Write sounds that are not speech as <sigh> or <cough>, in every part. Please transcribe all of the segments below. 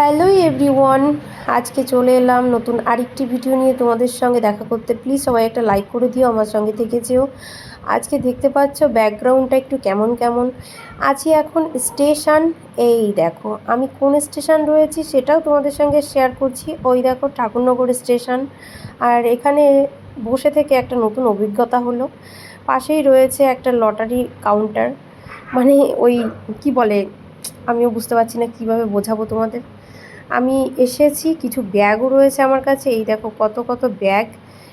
Hello everyone, আজকে চলে এলাম নতুন আরেকটি ভিডিও নিয়ে তোমাদের সঙ্গে দেখা করতে। প্লিজ সবাই একটা লাইক করে দিও, আমার সঙ্গে থেকে যেও। আজকে দেখতে পাচ্ছ ব্যাকগ্রাউন্ডটা একটু কেমন কেমন। আছি এখন স্টেশন, এই দেখো, আমি কোন স্টেশন রয়েছি সেটাও তোমাদের সঙ্গে শেয়ার করছি। ওই দেখো ঠাকুরনগর স্টেশন, আর এখানে বসে থেকে একটা নতুন অভিজ্ঞতা হলো। পাশেই রয়েছে একটা লটারি কাউন্টার মানে ওই, কি বলে? আমিও বুঝতে পারছি না কীভাবে বোঝাবো তোমাদের। আমি এসেছি, কিছু ব্যাগও রয়েছে আমার কাছে। এই দেখো কত কত ব্যাগ।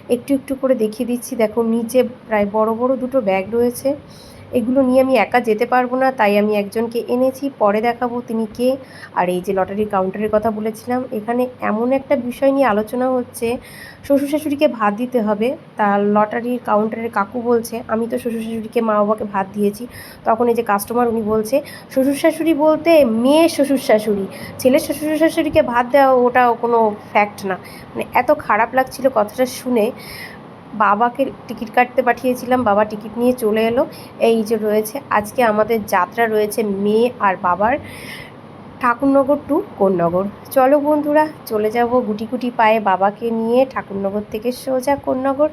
একটু একটু করে দেখিয়ে দিচ্ছি। দেখো নিচে প্রায় বড় বড় দুটো ব্যাগ রয়েছে। এগুলো নিয়ে আমি একা যেতে পারব না, তাই আমি একজনকে এনেছি, পরে দেখাবো তিনি কে। আর এই যে লটারির কাউন্টারের কথা বলেছিলাম, এখানে এমন একটা বিষয় নিয়ে আলোচনা হচ্ছে, শ্বশুর শাশুড়িকে ভাত দিতে হবে, তা লটারির কাউন্টারের কাকু বলছে, আমি তো শ্বশুর শাশুড়িকে, মা বাবাকে ভাত দিয়েছি। তখন এই যে কাস্টমার উনি বলছে, শ্বশুর শাশুড়ি বলতে মেয়ে শ্বশুর শাশুড়ি ছেলের শ্বশুর শাশুড়িকে ভাত দেওয়া ওটা কোনো ফ্যাক্ট না। মানে এত খারাপ লাগছিল কথাটা শুনে বাবাকে টিকিট কাটতে পাঠিয়েছিলাম, বাবা টিকিট নিয়ে চলে এলো। এই যে রয়েছে, আজকে আমাদের যাত্রা রয়েছে মেয়ে আর বাবার ঠাকুরনগর টু কোন্নগর। চলো বন্ধুরা, চলে যাব গুটি গুটি পায়ে বাবাকে নিয়ে ঠাকুরনগর থেকে সোজা কোন্নগর।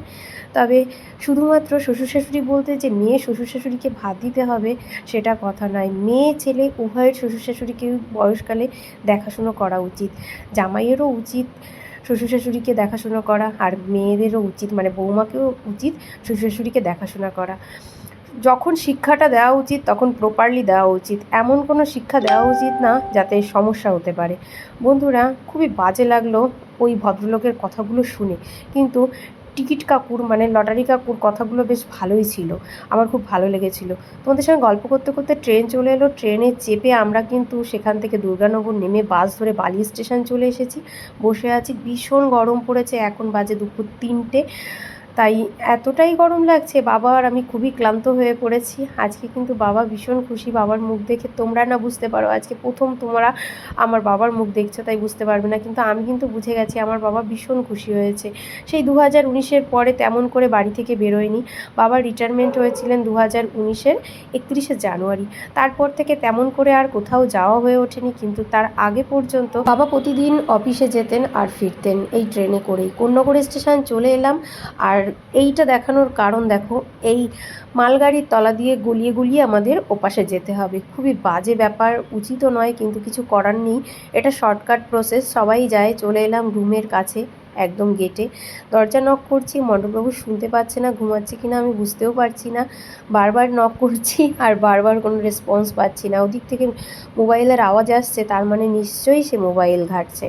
তবে শুধুমাত্র শ্বশুর শাশুড়ি বলতে যে মেয়ে শ্বশুর শাশুড়িকে ভাত দিতে হবে, সেটা কথা নয়। মেয়ে, ছেলে, উভয়ের শ্বশুর শাশুড়িকে বয়সকালে দেখাশুনো করা উচিত। জামাইয়েরও উচিত শ্বশুর শাশুড়িকে দেখাশোনা করা আর মেয়েদেরও উচিত মানে বৌমাকেও উচিত শ্বশুর শাশুড়িকে দেখাশোনা করা। যখন শিক্ষাটা দেওয়া উচিত তখন প্রপারলি দেওয়া উচিত। এমন কোনো শিক্ষা দেওয়া উচিত না যাতে সমস্যা হতে পারে। বন্ধুরা, খুবই বাজে লাগল ওই ভদ্রলোকের কথাগুলো শুনে। কিন্তু টিকিট কাকুর মানে লটারি কাকুর কথাগুলো বেশ ভালোই ছিল। আমার খুব ভালো লেগেছিল। তোমাদের সঙ্গে গল্প করতে করতে ট্রেন চলে এলো। ট্রেনে চেপে আমরা কিন্তু সেখান থেকে দুর্গানগর নেমে বাস ধরে বালি স্টেশন চলে এসেছি। বসে আছি। ভীষণ গরম পড়েছে। এখন বাজে দুপুর তিনটে। তাই এতটাই গরম লাগছে, বাবা আর আমি খুবই ক্লান্ত হয়ে পড়েছি। আজকে কিন্তু বাবা ভীষণ খুশি, বাবার মুখ দেখে তোমরা না বুঝতে পারো। আজকে প্রথম তোমরা আমার বাবার মুখ দেখছ, তাই বুঝতে পারবে না। কিন্তু আমি কিন্তু বুঝে গেছি, আমার বাবা ভীষণ খুশি হয়েছে। সেই দু হাজার উনিশের পরে তেমন করে বাড়ি থেকে বেরোয়নি। বাবা রিটায়ারমেন্ট হয়েছিলেন দু হাজার উনিশের একত্রিশে জানুয়ারি। তারপর থেকে তেমন করে আর কোথাও যাওয়া হয়ে ওঠেনি, কিন্তু তার আগে পর্যন্ত বাবা প্রতিদিন অফিসে যেতেন আর ফিরতেন এই ট্রেনে করেই। কোন্নগর স্টেশন চলে এলাম আর এইটা দেখানোর কারণ দেখো, এই মালগাড়ির তলা দিয়ে গলিয়ে গলিয়ে আমাদের ওপাশে যেতে হবে। খুবই বাজে ব্যাপার, উচিতও নয়, কিন্তু কিছু করার নেই। এটা শর্টকাট প্রসেস সবাই যায়, চলে এলাম রুমের কাছে। একদম গেটে। দরজা নক করছি মণ্ডপবাবু শুনতে পাচ্ছে না, ঘুমাচ্ছে কি না আমি বুঝতেও পারছি না। বারবার নক করছি আর বারবার কোনো রেসপন্স পাচ্ছি না। ওদিক থেকে মোবাইলের আওয়াজ আসছে, তার মানে নিশ্চয়ই সে মোবাইল ঘাটছে।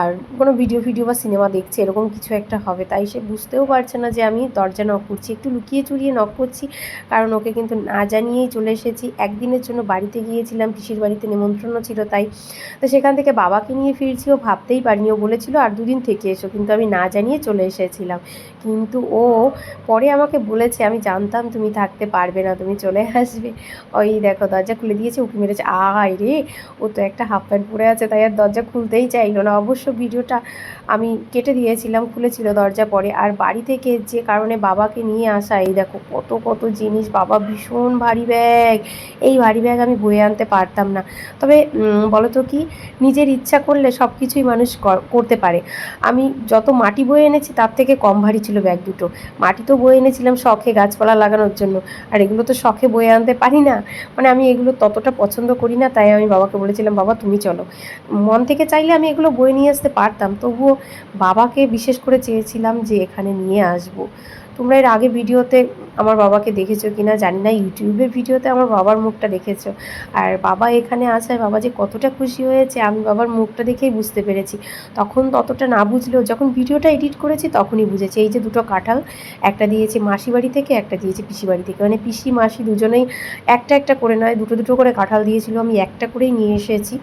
আর কোনো ভিডিও ভিডিও বা সিনেমা দেখছে, এরকম কিছু একটা হবে। তাই সে বুঝতেও পারছে না যে আমি দরজা নক করছি। একটু লুকিয়ে চুরিয়ে নক করছি, কারণ ওকে কিন্তু না জানিয়েই চলে এসেছি। একদিনের জন্য বাড়িতে গিয়েছিলাম, পিসির বাড়িতে নেমন্ত্রণও ছিল তাই। তো সেখান থেকে বাবাকে নিয়ে ফিরছি, ও ভাবতেই পারিনি। ও বলেছিল, আর দুদিন থেকে এসো কিন্তু আমি না জানিয়ে চলে এসেছিলাম। কিন্তু ও পরে আমাকে বলেছে আমি জানতাম তুমি থাকতে পারবে না তুমি চলে আসবে। ওই দেখো দরজা খুলে দিয়েছে উঁকি মেরেছে। আয় রে ও তো একটা হাফ প্যান্ট পরে আছে তাই আর দরজা খুলতেই চাইলো না। অবশ্য ভিডিওটা আমি কেটে দিয়েছিলাম খুলেছিল দরজা পরে। আর বাড়ি থেকে যে কারণে বাবাকে নিয়ে আসা এই দেখো কত কত জিনিস বাবা ভীষণ ভারী ব্যাগ। এই ভারী ব্যাগ আমি বয়ে আনতে পারতাম না। তবে উম, বলো তো কি নিজের ইচ্ছা করলে সব কিছুই মানুষ কর- করতে পারে। আমি যত মাটি বয়ে এনেছি, তার থেকে কম ভারী ছিল ব্যাগ দুটো। মাটি তো বয়ে এনেছিলাম শখে গাছপালা লাগানোর জন্য। আর এগুলো তো শখে বয়ে আনতে পারি না। মানে আমি এগুলো ততটা পছন্দ করি না, তাই আমি বাবাকে বলেছিলাম, বাবা, তুমি চলো। মন থেকে চাইলে আমি এগুলো বয়ে নিয়ে আসতে পারতাম। তবুও বাবাকে বিশেষ করে চেয়েছিলাম যে এখানে নিয়ে আসব। তোমরা এর আগে ভিডিওতে আমার বাবাকে দেখেছ কিনা জানি না ইউটিউবের ভিডিওতে আমার বাবার মুখটা দেখেছ। আর বাবা এখানে আসায় বাবা যে কতটা খুশি হয়েছে, আমি বাবার মুখটা দেখেই বুঝতে পেরেছি। তখন ততটা না বুঝলেও যখন ভিডিওটা এডিট করেছি তখনই বুঝেছি। এই যে দুটো কাঁঠাল, একটা দিয়েছে মাসি বাড়ি থেকে, একটা দিয়েছে পিসি বাড়ি থেকে। মানে পিসি, মাসি দুজনেই একটা একটা করে নয়, দুটো দুটো করে কাঁঠাল দিয়েছিল, আমি একটা করেই নিয়ে এসেছি।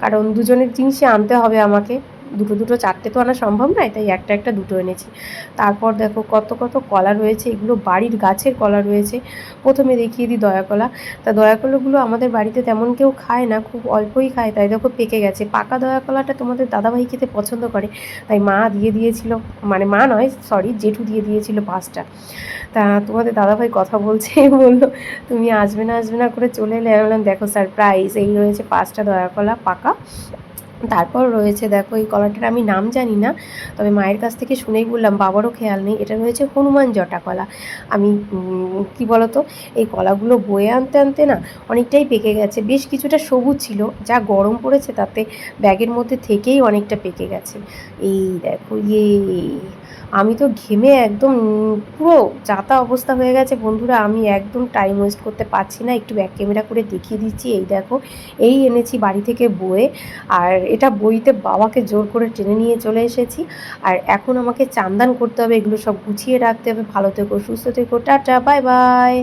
কারণ দুজনের জিনিসই আনতে হবে আমাকে। দুটো দুটো চারটে তো আনা সম্ভব নয়, তাই একটা একটা দুটো এনেছি। তারপর দেখো কত কত কলা রয়েছে, এগুলো বাড়ির গাছের কলা রয়েছে। প্রথমে দেখিয়ে দিই দয়াকলা তা দয়াকলাগুলো আমাদের বাড়িতে তেমন কেউ খায় না, খুব অল্পই খায়, তাই দেখো পেকে গেছে। পাকা দয়াকলাটা তোমাদের দাদাভাই খেতে পছন্দ করে, তাই মা দিয়ে দিয়েছিল মানে মা নয় সরি জেঠু দিয়ে দিয়েছিল পাঁচটা। তা তোমাদের দাদাভাই কথা বলছে, <laughs> বলল, তুমি আসবে না আসবে না করে চলে এলে? বললাম, দেখো সারপ্রাইজ এই রয়েছে পাঁচটা দয়াকলা পাকা। তারপর রয়েছে, দেখো এই কলাটার আমি নাম জানি না, তবে মায়ের কাছ থেকে শুনেই বললাম, বাবারও খেয়াল নেই, এটা রয়েছে হনুমান জটা কলা। আমি কি বলতো, এই কলাগুলো বয়ে আনতে আনতে না অনেকটাই পেকে গেছে, বেশ কিছুটা সবুজ ছিল, যা গরম পড়েছে তাতে ব্যাগের মধ্যে থেকেই অনেকটা পেকে গেছে। এই দেখো ইয়ে! আমি তো ঘেমে একদম, পুরো যাতা অবস্থা হয়ে গেছে। বন্ধুরা, আমি একদম টাইম ওয়েস্ট করতে পারছি না। একটু ব্যাক ক্যামেরা করে দেখিয়ে দিচ্ছি। এই দেখো, এই এনেছি বাড়ি থেকে বয়ে। আর এটা বইতে বাবাকে জোর করে টেনে নিয়ে চলে এসেছি। আর এখন আমাকে চান্দান করতে হবে। এগুলো সব গুছিয়ে রাখতে হবে। ভালো থেকো, সুস্থ থেকো। Tata bye bye